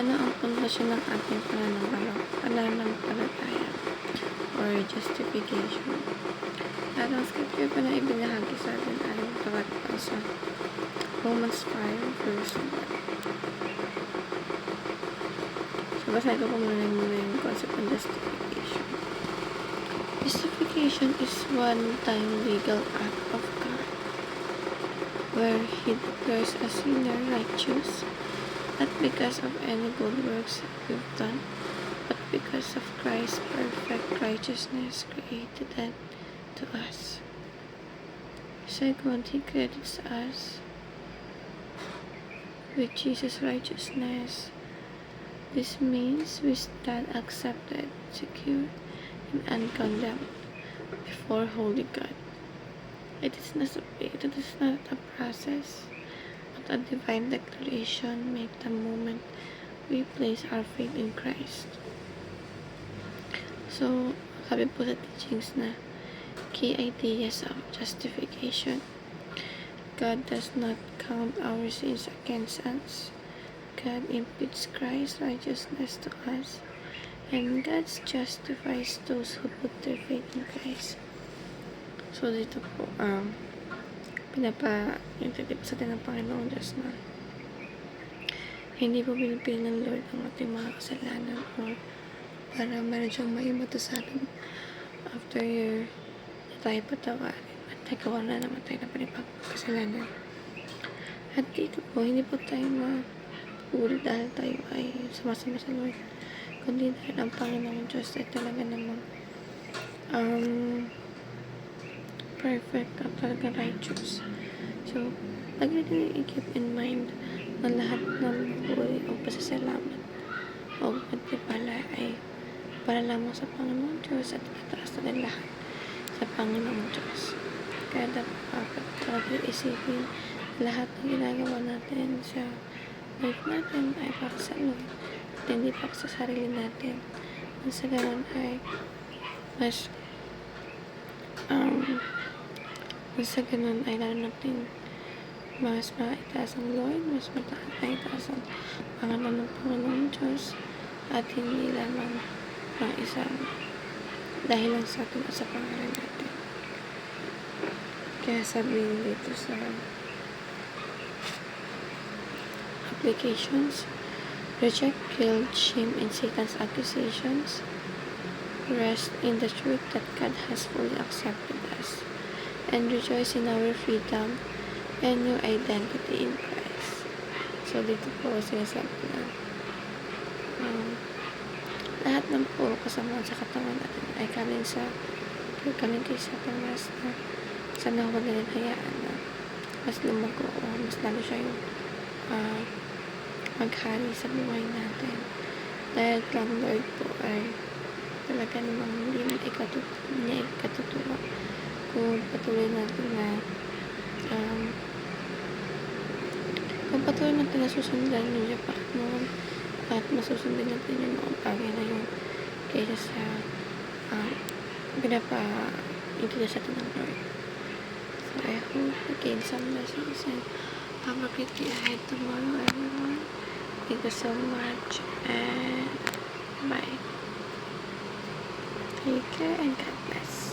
justification ng ating pananampalataya pananampalataya or justification. At ang scripture pa na ibinahagi sa atin ay nakatao sa Romans 5 verse 1. So, basahin ko po muna yung concept ng justification. Justification is one-time legal act of God where He declares a sinner righteous not because of any good works we've done, but because of Christ's perfect righteousness created it to us. Second, He credits us with Jesus' righteousness. This means we stand accepted, secure, and uncondemned before holy God. It is not a, it is not a process, a divine declaration made the moment we place our faith in Christ. So, sabi po sa teachings na key ideas of justification. God does not count our sins against us. God imputes Christ's righteousness to us. And God justifies those who put their faith in Christ. So, dito po, um, pinapa-introduce sa atin ng Panginoon Diyos na hindi po pinipili ng Lord ang ating mga kasalanan or para meron siyang maimata sa atin after year na tayo patawarin at nagawa na naman tayo na panipagkasalanan. At dito po, hindi po tayo ma-uri dahil tayo ay sumasama sa Lord. Kundi dahil ang Panginoon Diyos ay talaga namang um, perfect at talaga righteous. So, lagi natin i-keep in mind na lahat ng puri o pasasalamat o pagpipala ay para lamang sa Panginoon Diyos at itaas natin lahat sa Panginoon Diyos. Kaya dapat talaga isipin lahat ng ginagawa natin sa life natin ay para sa Lord at hindi para sa sarili natin. At sa ganun ay mas um, mas sa ganun ay lalo natin mas maitaas ang Lord, mas mataas maitaas ang pangalan ng Panginoon Diyos at hindi lamang ng isang dahil lang sa atin at sa pangalan natin. Kaya sabihin dito sa applications, reject guilt, shame, and Satan's accusations. Rest in the truth that God has fully accepted us, and rejoice in our freedom and new identity in Christ. So, dito po sinasabi na um, lahat ng puro kasamaan sa katawan natin ay galing sa galing kay Satanas na sana huwag na hayaan na mas lumago o mas lalo siya yung uh, maghari sa buhay natin. Dahil lang Lord po ay talaga namang hindi na ikatutuwa, niya ikatutuwa kung patuloy natin na um, kung patuloy natin na susundan yung Japan noon at masusundin natin yung mga bagay na yun kaysa sa um, pinapa introduce sa atin ng Lord. So I hope you gain some lessons and have a great day ahead tomorrow everyone. Thank you so much and Take care and God bless.